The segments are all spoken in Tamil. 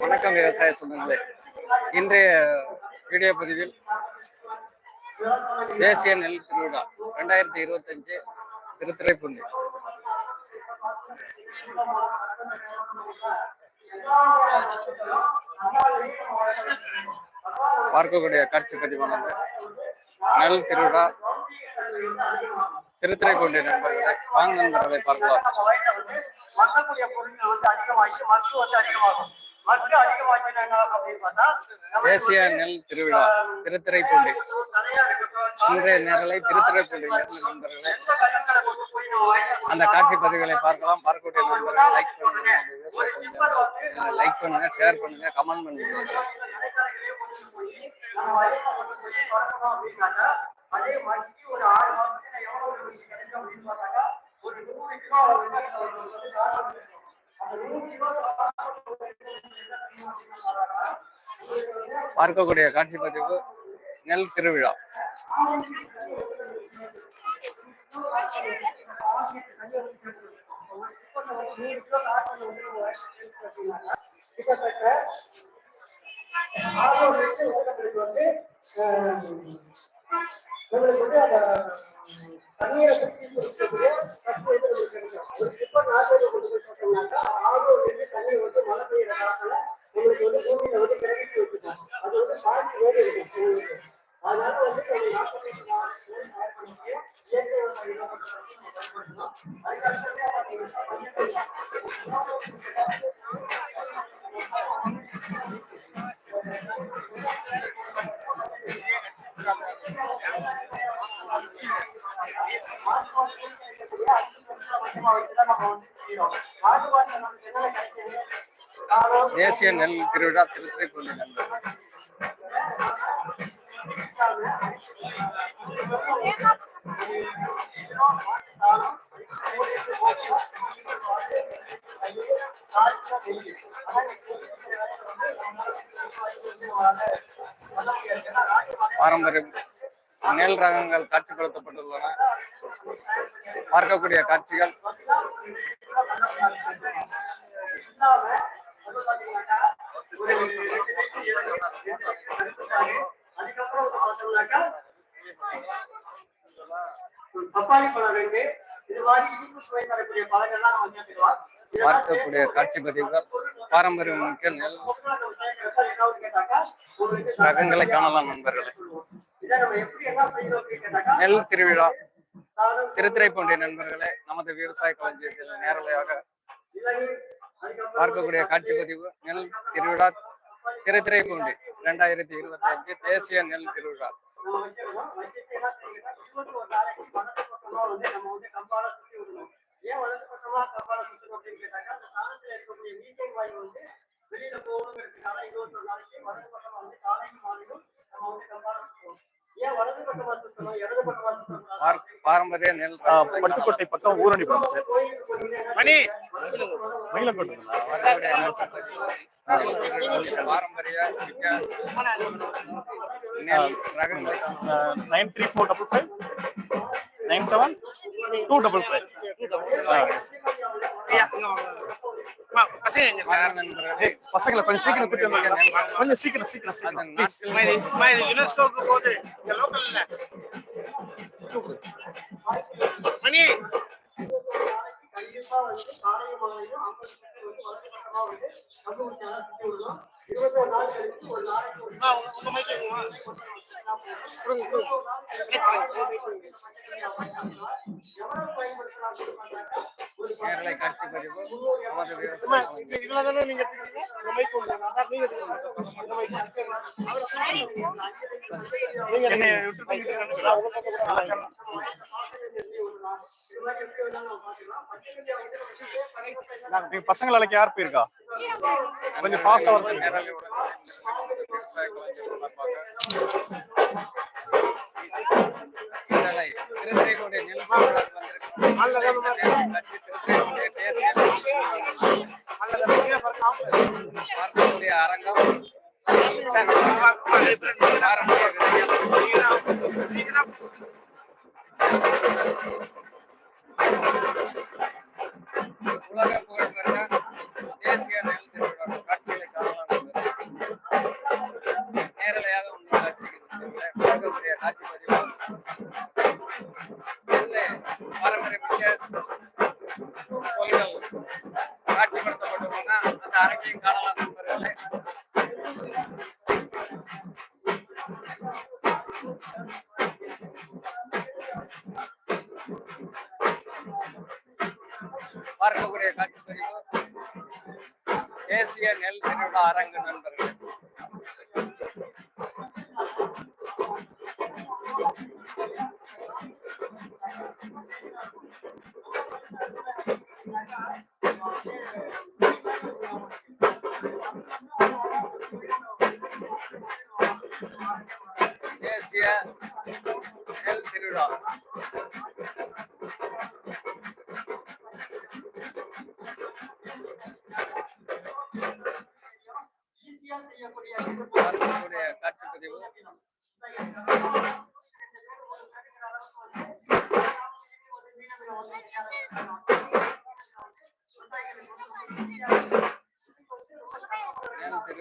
வணக்கம் விவசாய சொந்தங்களே. இன்றைய வீடியோ பதிவில் தேசிய நெல் திருவிழா ரெண்டாயிரத்தி இருபத்தஞ்சு திருத்துறைப்பூண்டி. பார்க்கக்கூடிய காட்சி பதிவானது. நெல் திருவிழா திருத்துறைப்பூண்டி நண்பர்களை வாங்க நண்பர்களை பார்க்கலாம் மக்களுடைய பொருட்கள் வந்து அதிகமாகி மக்கு வந்து அதிகமாகும் மக்கு அதிகமாச்சுன்னா அப்படின்னு பார்த்தா தேசிய நெல் திருவிழா திருத்துறைப்பூண்டி நிறைய இன்றைய நேரலை திருத்துறைப்பூண்டி நண்பர்களே கொண்டு அந்த காட்சி பதிவுகளை பார்க்கலாம் பார்க்கக்கூடிய நண்பர்கள் லைக் பண்ணுங்க லைக் பண்ணுங்க ஷேர் பண்ணுங்க கமெண்ட் பண்ணுங்க அதே மக்கிக்கு ஒரு ஆறு மாசத்துக்கு எவ்வளவு ஒரு விஷயம் கிடைக்கும் அப்படின்னு பார்த்தாக்கா, ஒரு நூறு கிலோ ஒரு வந்து. அந்த நூறு கிலோ பார்க்கக்கூடிய காட்சி பதிவு நெல் திருவிழா கிட்டத்தட்ட வந்து உங்களுக்கு வந்து அந்த தண்ணீரை சுற்றி கொடுக்கக்கூடிய கஷ்டம் வந்து கிடைக்கும் ஒரு டிப்பர் நாட்டு கொண்டு போய் போட்டோம்னாக்கா ஆறு லிட்டர் வந்து மழை பெய்யுற காலத்துல உங்களுக்கு வந்து பூமியில வந்து கிரகிச்சு வச்சுக்கும் அது வந்து பாய்ச்சி வேறு இருக்கும் உங்களுக்கு அதனால வந்து நம்ம நாற்பத்தி இயற்கை விவசாயம் என்ன அதுக்கு அடுத்தது தேசிய நெல் திருவிழா திருத்துறைப்பூண்டி கொண்டு பாரம்பரியம் நெல் ரகங்கள் காட்சிப்படுத்தப்பட்டுள்ளன பார்க்கக்கூடிய காட்சிகள். அதுக்கப்புறம் பப்பாளி பழம் ரெண்டு இது மாதிரி இனிப்பு சுவை தரக்கூடிய பழங்கள்லாம் நம்ம சேர்த்துக்கலாம் பார்க்கக்கூடிய காட்சி பதிவுகள் பாரம்பரியம் மிக்க நெல் ரகங்களை காணலாம் நண்பர்களே. நெல் திருவிழா. சாதம் நண்பர்களே நமது விவசாய களஞ்சியத்தில் நேரலையாக பார்க்கக்கூடிய காட்சி பதிவு நெல் திருவிழா திருத்துறைப்பூண்டி இரண்டாயிரத்தி இருபத்தி அஞ்சு தேசிய நெல் திருவிழா. வெளியில போகணுங்கிறதுக்காக நாளைக்கு வலது பக்கமா வந்து காலையும் மாலையும் நம்ம வந்து கம்பால பாரம்பரிய நெல் பட்டுக்கோட்டை பக்கம். ஊரணி போகணும் சார் மணி மயிலக்கோட்டை nine three four double five nine seven two double five பசங்களை கொஞ்சம் சீக்கிரம் கூட்டி வந்தாங்க கொஞ்சம் சீக்கிரம் சீக்கிரம் சீக்கிரம் யுனெஸ்கோக்கு போகுது இங்க லோக்கல்ல மணி கண்டிப்பா வந்து காலையும் மாலையும் வந்து கம்பு சுத்தி இருபத்தி ஒரு நாள் கழிச்சு ஒரு நாளைக்கு ஒரு எவ்வளவு பயன்படுத்தலாம் இதுல தானே நீங்க நீங்க நீங்க என்னை பசங்களை அழைக்க யார் போயிருக்கா? கொஞ்சம் ஃபாஸ்டா வருது அரங்கம் பார்க்கக்கூடிய காட்சி தெரியும்? தேசிய நெல் திருவிழா அரங்கு நண்பர்கள். தேசிய நெல் திருவிழா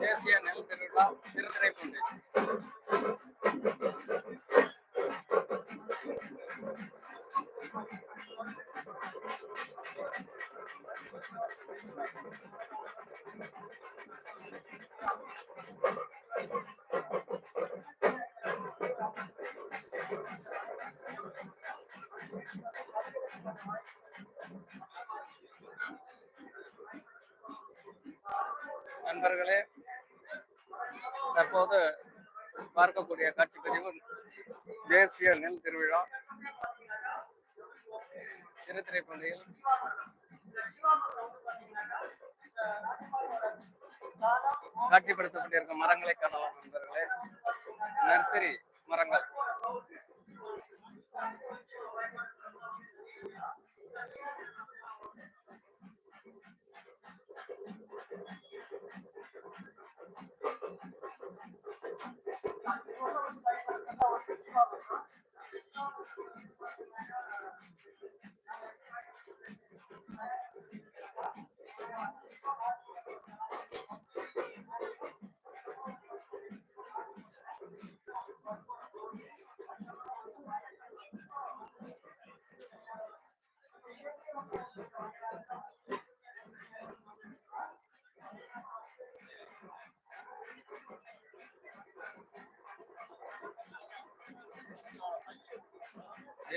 தேசிய நெல் திருவிழா திருத்துறைப்பூண்டி நண்பர்களே தற்போது பார்க்கக்கூடிய காட்சி பதிவு தேசிய நெல் திருவிழா. திருத்துறைப்பூண்டியில் காட்சிப்படுத்தப்பட்டிருக்கும் மரங்களை காணலாம் நண்பர்களே. நர்சரி மரங்கள்.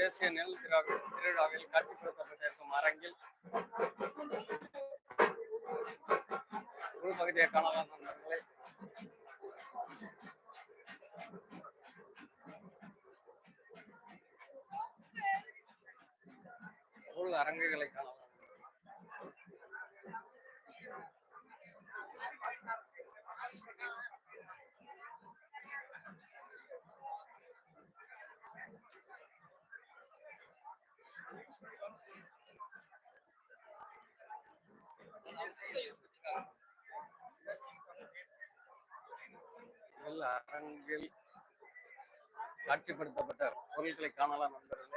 தேசிய நெல் திருவிழாவில் திருவிழாவில் காட்சிப்படுத்தப்பட்டிருக்கும் அரங்கில் உள்பகுதியை காணலாம் நண்பர்களே. உள் அரங்குகளை காணலாம். அரங்கில் காட்சிப்படுத்தப்பட்ட பொருட்களை காணலாம் என்பது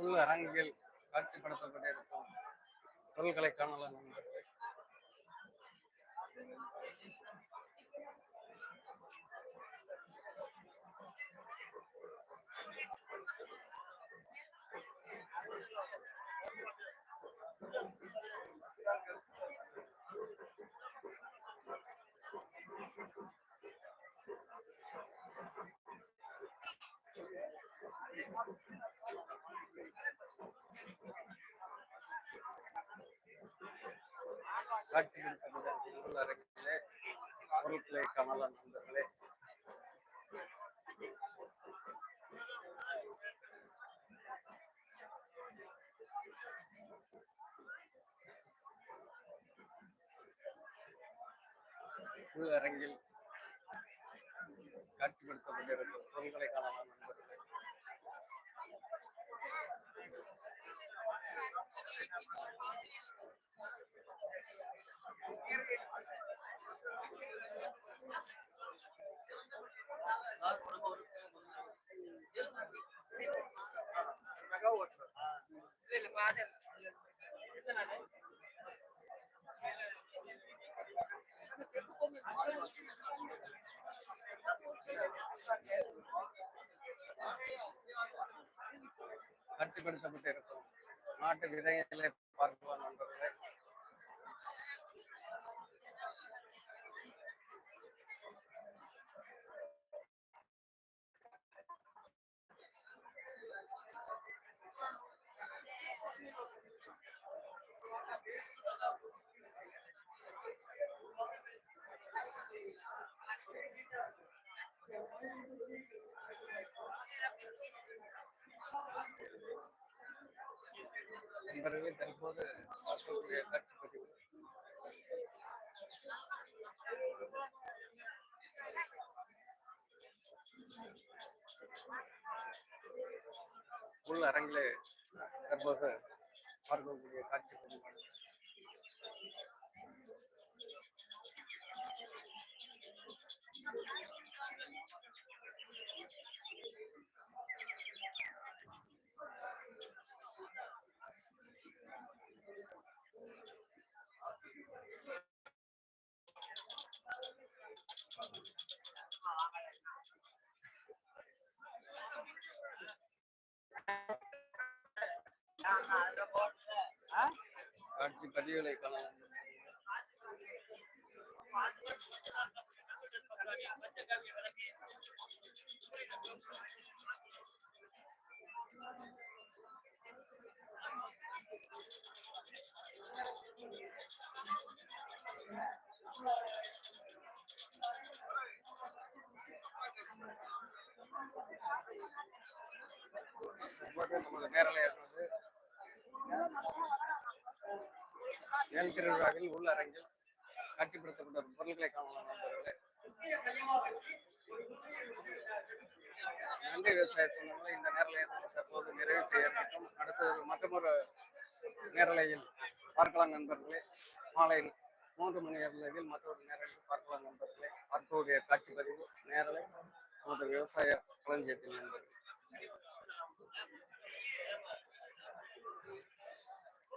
உள் அரங்கில் காட்சிப்படுத்தப்பட்டிருக்கும். பொருட்களை காணலாம் காட்சிகள் தமிழர்கள் உள் அரங்கிலே பொருட்களை காணலாம் நண்பர்களே. உள் அரங்கில் காட்சிப்படுத்தப்பட்டிருக்கும் பொருள்களை காணலாம் நண்பர்களே காட்சிப்படுத்தப்பட்டிருக்கும் நாட்டு விதைகளை பார்க்கலாம் நண்பர்களே நண்பர்களே தற்போது பார்க்கக்கூடிய காட்சிப்பதிவு உள் அரங்கிலே தற்போது பார்க்கக்கூடிய காட்சிப்பதிவானது காட்சி பதிவுகளை காணலாம் தற்போது நமது நேரலையானது நெல் திருவிழாவில் உள்ள அரங்கில் காட்சிப்படுத்தப்பட்ட பொருட்களை காணலாம் நண்பர்களே. நன்றி விவசாய சங்கங்களை இந்த நேரலையை தற்போது நிறைவு செய்யப்பட்டோம் அடுத்தது மற்றொரு நேரலையில் பார்க்கலாம் நண்பர்களே. மாலை மூன்று மணி அளவில் மற்றொரு நேரலையில் பார்க்கலாம் நண்பர்களே. பார்க்கக்கூடிய காட்சி பதிவு நேரலை நமது விவசாய களஞ்சியத்தின் நண்பர்கள்.